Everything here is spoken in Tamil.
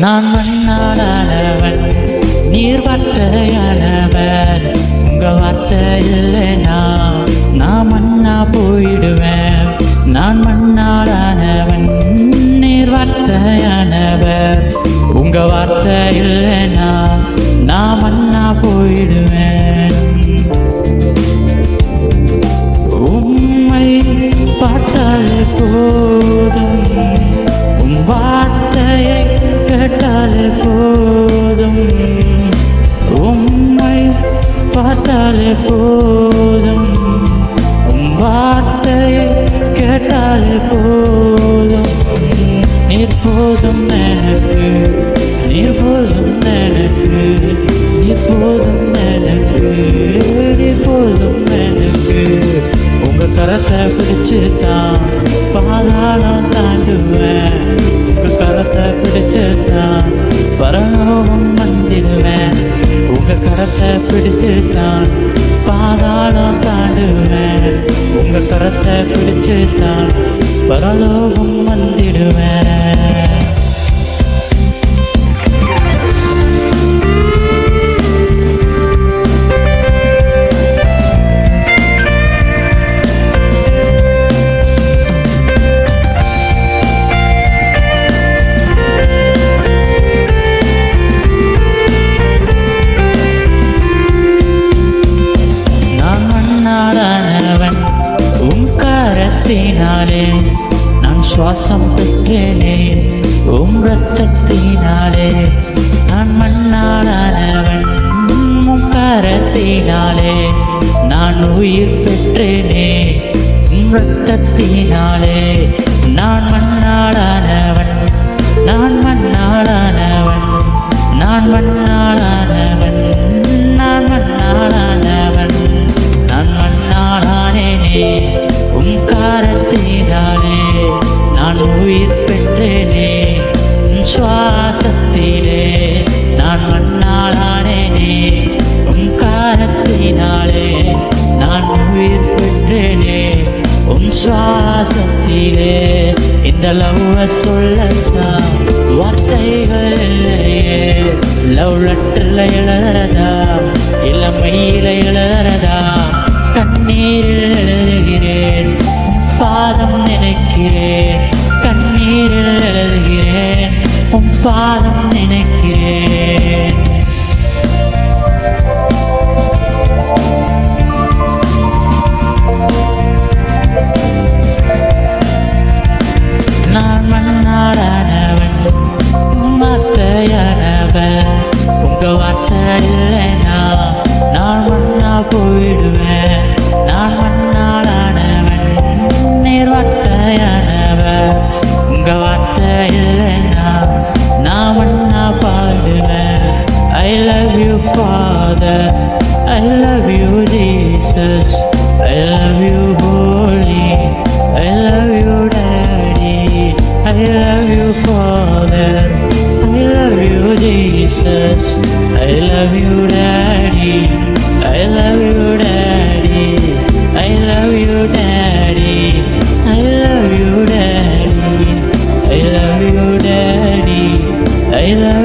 நான் மண்ணாடானவன் நீர் வார்த்தையானவர் உங்க வார்த்தை இல்லை பார்த்தாலே போதும். உம்மை பார்த்தாலே போதும். உம் வார்த்தை கேட்டாலே போதும். நீர் போதும் எனக்கு நீர் போதும் எனக்கு நீர் போதும் எனக்கு நீர் போதும் எனக்கு. உங்க கரத்தை பிடிச்சு தான் பாதாளம் தாண்டுவேன். உங்க கரத்தை பிடிச்சு சுவாசம் பெற்றேனே. உம் ரத்தத்தினாலே நான் மண்ணாளானவன் உம் கரத்தினாலே நான் உயிர் பெற்றேனே. உம் ரத்தத்தினாலே நான் மண்ணாளானவன் நான் மண்ணாளானவன் நான் மண்ணாள காரத்தினாலே நான் உயிர் பெற்றேனே. உம் சுவாசத்திலே நான் மண்ணாளானேனே. உம் காரத்தினாலே நான் உயிர் பெற்றேனே. உம் சுவாசத்திலே இந்த லவ்வ சொல்லத்தான் வார்த்தைகள் இல்லையே. லவ் லெட்டர்ல எழுதுறதா? பாதம் நினைக்கிறேன். நான் மண்ணாடானவன் வார்த்தையானவன் உங்க வார்த்தை இல்லைனா நான் மண்ணா போயிடுவேன். Father. I love you, Jesus. I love you, Holy. I love you, Daddy. I love you, Father. I love you, Jesus. I love you, Daddy. I love you, Daddy. I love you, Daddy. I love you, Daddy. I love you, Daddy. I love